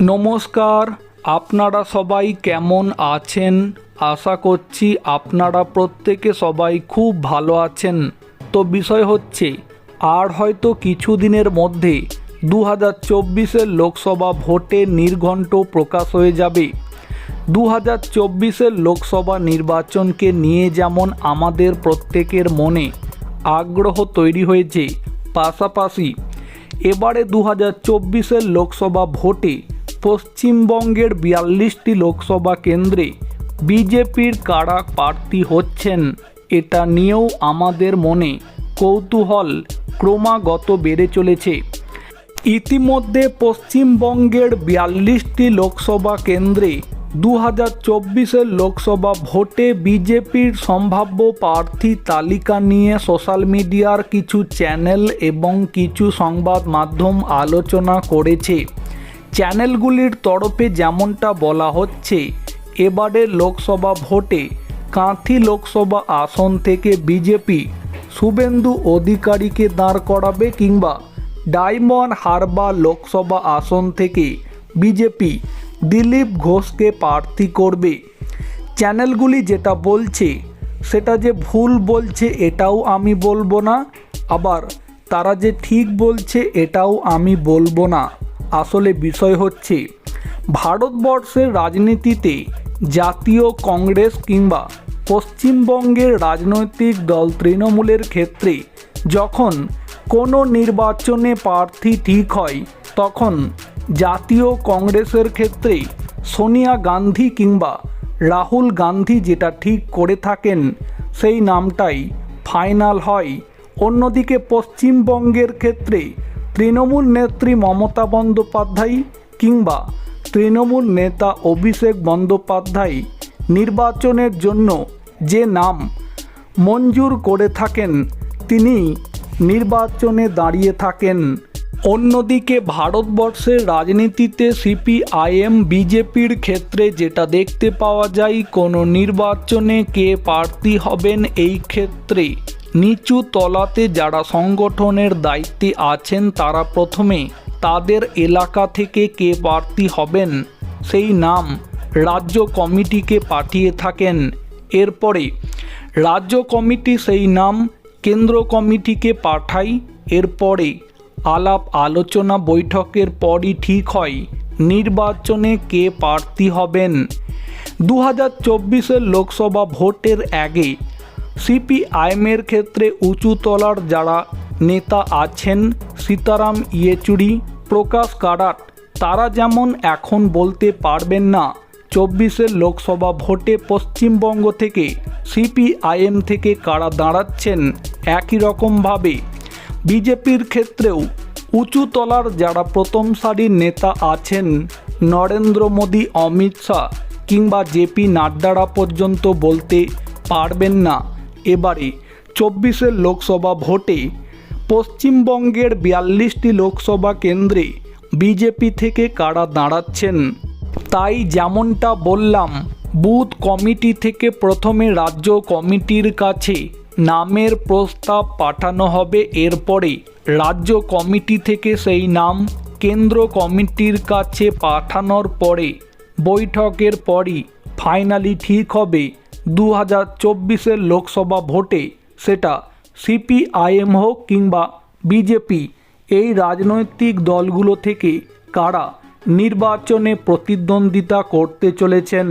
নমস্কার, আপনারা সবাই কেমন আছেন? আশা করছি আপনারা প্রত্যেকে সবাই খুব ভালো আছেন। তো বিষয় হচ্ছে, আর হয়তো কিছুদিনের মধ্যে দু হাজার চব্বিশের লোকসভা ভোটে নির্ঘণ্ট প্রকাশ হয়ে যাবে। দু হাজার চব্বিশের লোকসভা নির্বাচনকে নিয়ে যেমন আমাদের প্রত্যেকের মনে আগ্রহ তৈরি হয়েছে, পাশাপাশি এবারে দু হাজার চব্বিশের লোকসভা ভোটে পশ্চিমবঙ্গের বিয়াল্লিশটি লোকসভা কেন্দ্রে বিজেপির কারা প্রার্থী হচ্ছেন, এটা নিয়েও আমাদের মনে কৌতূহল ক্রমাগত বেড়ে চলেছে। ইতিমধ্যে পশ্চিমবঙ্গের বিয়াল্লিশটি লোকসভা কেন্দ্রে দু হাজার চব্বিশের লোকসভা ভোটে বিজেপির সম্ভাব্য প্রার্থী তালিকা নিয়ে সোশ্যাল মিডিয়ার কিছু চ্যানেল এবং কিছু সংবাদ মাধ্যম আলোচনা করেছে। চ্যানেলগুলির তরফে যেমনটা বলা হচ্ছে, এবারের লোকসভা ভোটে কাঁথি লোকসভা আসন থেকে বিজেপি শুভেন্দু অধিকারীকে দাঁড় করাবে কিংবা ডায়মন্ড হারবার লোকসভা আসন থেকে বিজেপি দিলীপ ঘোষকে প্রার্থী করবে। চ্যানেলগুলি যেটা বলছে, সেটা যে ভুল বলছে এটাও আমি বলব না, আবার তারা যে ঠিক বলছে এটাও আমি বলব না। আসলে বিষয় হচ্ছে, ভারতবর্ষের রাজনীতিতে জাতীয় কংগ্রেস কিংবা পশ্চিমবঙ্গের রাজনৈতিক দল তৃণমূলের ক্ষেত্রে যখন কোনো নির্বাচনে প্রার্থী ঠিক হয়, তখন জাতীয় কংগ্রেসের ক্ষেত্রে সোনিয়া গান্ধী কিংবা রাহুল গান্ধী যেটা ঠিক করে থাকেন, সেই নামটাই ফাইনাল হয়। অন্যদিকে পশ্চিমবঙ্গের ক্ষেত্রে তৃণমূল নেত্রী মমতা বন্দ্যোপাধ্যায় কিংবা তৃণমূল নেতা অভিষেক বন্দ্যোপাধ্যায় নির্বাচনের জন্য যে নাম মঞ্জুর করে থাকেন, তিনি নির্বাচনে দাঁড়িয়ে থাকেন। অন্যদিকে ভারতবর্ষের রাজনীতিতে সিপিআইএম বিজেপির ক্ষেত্রে যেটা দেখতে পাওয়া যায়, কোনো নির্বাচনে কে প্রার্থী হবেন এই ক্ষেত্রে নিচু তলাতে যারা সংগঠনের দায়িত্বে আছেন, তারা প্রথমে তাদের এলাকা থেকে কে প্রার্থী হবেন, সেই নাম রাজ্য কমিটিকে পাঠিয়ে থাকেন। এরপরে রাজ্য কমিটি সেই নাম কেন্দ্র কমিটিকে পাঠায়। এরপরে আলাপ আলোচনা বৈঠকের পরই ঠিক হয় নির্বাচনে কে প্রার্থী হবেন। দু হাজার লোকসভা ভোটের আগে সিপিআইএমের ক্ষেত্রে উঁচু তলার যারা নেতা আছেন, সীতারাম ইয়েচুরি, প্রকাশ কারাট, তারা যেমন এখন বলতে পারবেন না, চব্বিশের লোকসভা ভোটে পশ্চিমবঙ্গ থেকে সিপিআইএম থেকে কারা দাঁড়াচ্ছেন একই রকমভাবে। বিজেপির ক্ষেত্রেও উঁচু তলার যারা প্রথম সারির নেতা আছেন, নরেন্দ্র মোদী, অমিত শাহ কিংবা জেপি নাড্ডারা পর্যন্ত বলতে পারবেন না। এবারে চব্বিশের লোকসভা ভোটে পশ্চিমবঙ্গের বিয়াল্লিশটি লোকসভা কেন্দ্রে বিজেপি থেকে কারা দাঁড়াচ্ছেন? তাই যেমনটা বললাম, বুথ কমিটি থেকে প্রথমে রাজ্য কমিটির কাছে নামের প্রস্তাব পাঠানো হবে। এরপরে রাজ্য কমিটি থেকে সেই নাম কেন্দ্র কমিটির কাছে পাঠানোর পরে বৈঠকের পরই ফাইনালি ঠিক হবে। দু হাজার চব্বিশের লোকসভা ভোটে সেটা সিপিআইএম হোক কিংবা বিজেপি, এই রাজনৈতিক দলগুলো থেকে কারা নির্বাচনে প্রতিদ্বন্দ্বিতা করতে চলেছেন?